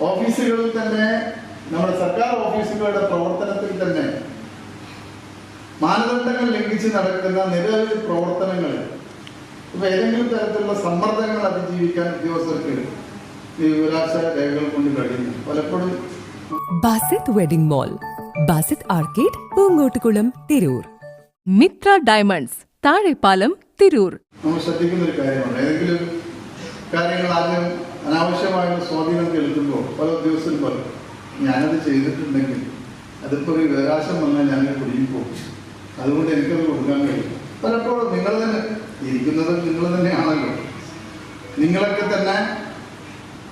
ഓഫീസുകളിൽ തന്നെ നമ്മുടെ സർക്കാർ ഓഫീസുകളുടെ പ്രവർത്തനത്തിൽ തന്നെ മാനദണ്ഡങ്ങൾ ലംഘിച്ച് നടക്കുന്ന നിരവധി പ്രവർത്തനങ്ങൾ ഇപ്പൊ ഏതെങ്കിലും തരത്തിലുള്ള സമ്മർദ്ദങ്ങൾ അതിജീവിക്കാൻ ഉദ്യോഗസ്ഥർക്ക് ഈ വിവരാശ രേഖകൾ കൊണ്ട് കഴിയുന്നു. പലപ്പോഴും Basith wedding mall Basith arcade Poongottukulam Tirur. Mithra diamonds Thazhepalam Tirur. നമ്മൾ ശ്രദ്ധിക്കുന്ന ഒരു കാര്യമാണ് ഏതെങ്കിലും കാര്യങ്ങൾ ആദ്യം അനാവശ്യമായ സ്വാധീനം കേൾക്കുമ്പോൾ പല ഉദ്യോഗസ്ഥരും പറയും ഞാനത് ചെയ്തിട്ടുണ്ടെങ്കിൽ അതിപ്പോൾ ഒരു വിവകാശം വന്നാൽ ഞാനത് കുടുങ്ങിപ്പോകും അതുകൊണ്ട് എനിക്കത് കൊടുക്കാൻ കഴിയും. പലപ്പോഴും നിങ്ങൾ തന്നെ ഇരിക്കുന്നത് നിങ്ങൾ തന്നെയാണല്ലോ. നിങ്ങളൊക്കെ തന്നെ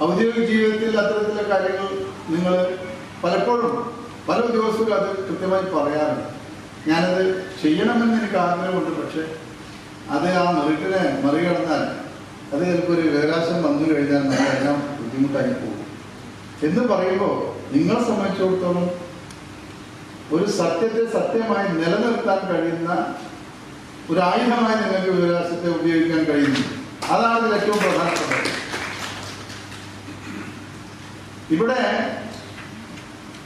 ഔദ്യോഗിക ജീവിതത്തിൽ അത്തരത്തിലുള്ള കാര്യങ്ങൾ നിങ്ങൾ പലപ്പോഴും പല ഉദ്യോഗസ്ഥരും അത് കൃത്യമായി പറയാറുണ്ട്. ഞാനത് ചെയ്യണമെന്ന് എനിക്ക് ആഗ്രഹമുണ്ട് പക്ഷേ അത് ആ മെറിറ്റിനെ മറികടന്നാൽ അത് ചിലപ്പോൾ ഒരു വിവരാശം വന്നു കഴിഞ്ഞാൽ നമ്മളെല്ലാം ബുദ്ധിമുട്ടായി പോകും. എന്ന് പറയുമ്പോൾ നിങ്ങളെ സംബന്ധിച്ചിടത്തോളം ഒരു സത്യത്തെ സത്യമായി നിലനിർത്താൻ കഴിയുന്ന ഒരു ആയുധമായി നിങ്ങൾക്ക് വിവരാശത്തെ ഉപയോഗിക്കാൻ കഴിയുന്നു. അതാണ് ഇതിൽ ഏറ്റവും പ്രധാനപ്പെട്ടത്. ഇവിടെ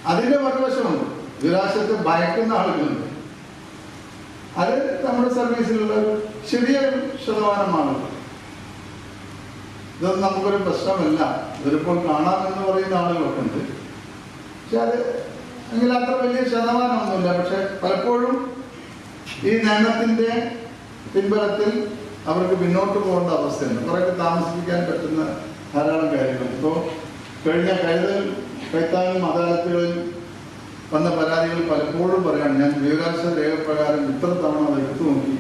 അതിന്റെ മറുവശമുണ്ട് വിവരാശത്തെ ഭയക്കുന്ന ആളുകളുണ്ട്. അത് നമ്മുടെ സർവീസിലുള്ള ചെറിയ ശതമാനമാണ് ഇതൊന്നും നമുക്കൊരു പ്രശ്നമല്ല. ഇതിപ്പോൾ കാണാമെന്ന് പറയുന്ന ആളുകളൊക്കെ ഉണ്ട് പക്ഷെ അത് എങ്കിൽ അത്ര വലിയ ശതമാനമൊന്നുമില്ല. പക്ഷെ പലപ്പോഴും ഈ നിയമത്തിന്റെ പിൻബലത്തിൽ അവർക്ക് പിന്നോട്ട് പോകേണ്ട അവസ്ഥയുണ്ട്. കുറേയൊക്കെ താമസിപ്പിക്കാൻ പറ്റുന്ന ധാരാളം കാര്യങ്ങൾ. ഇപ്പോൾ കഴിഞ്ഞ കരുതൽ കൈത്താങ്ങും അദാലത്തുകളിൽ വന്ന പരാതികൾ പലപ്പോഴും പറയാണ് ഞാൻ വിവരാംശ രേഖപ്രകാരം ഇത്ര തവണ അത് എടുത്തു നോക്കി.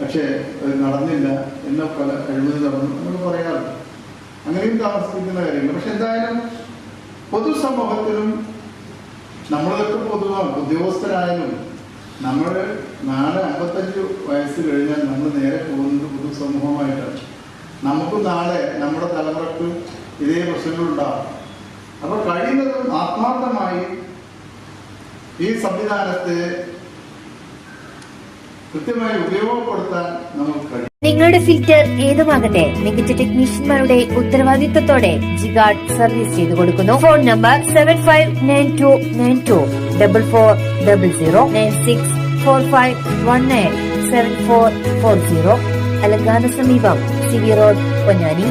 പക്ഷേ അത് നടന്നില്ല. എന്ന പല കഴിവ് നടന്നു നമ്മൾ പറയാറുണ്ട്. അങ്ങനെയും താമസിക്കുന്ന കാര്യങ്ങൾ. പക്ഷെ എന്തായാലും പൊതുസമൂഹത്തിലും നമ്മളൊക്കെ പൊതുവാണ് ഉദ്യോഗസ്ഥരായാലും നമ്മൾ നാളെ അമ്പത്തഞ്ച് വയസ്സ് കഴിഞ്ഞാൽ നമ്മൾ നേരെ പോകുന്നത് പൊതുസമൂഹമായിട്ടാണ്. നമുക്ക് നാളെ നമ്മുടെ തലമുറയ്ക്ക് ഇതേ പ്രശ്നങ്ങളുണ്ടാവും അപ്പോൾ കഴിയുന്നതും ആത്മാർത്ഥമായി ഈ സംവിധാനത്തെ കൃത്യമായി ഉപയോഗപ്പെടുത്താൻ നമുക്ക് നിങ്ങളുടെ ഫിൽറ്റർ ഏതുമാകട്ടെ മികച്ച ടെക്നീഷ്യന്മാരുടെ ഉത്തരവാദിത്തത്തോടെ ജിഗാർഡ് സർവീസ് ചെയ്തു കൊടുക്കുന്നു. Phone number seven five nine two nine two double four double zero nine six four five one nine seven four four zero അലങ്കാന സമീപം സി വി റോഡ് പൊന്നാനി.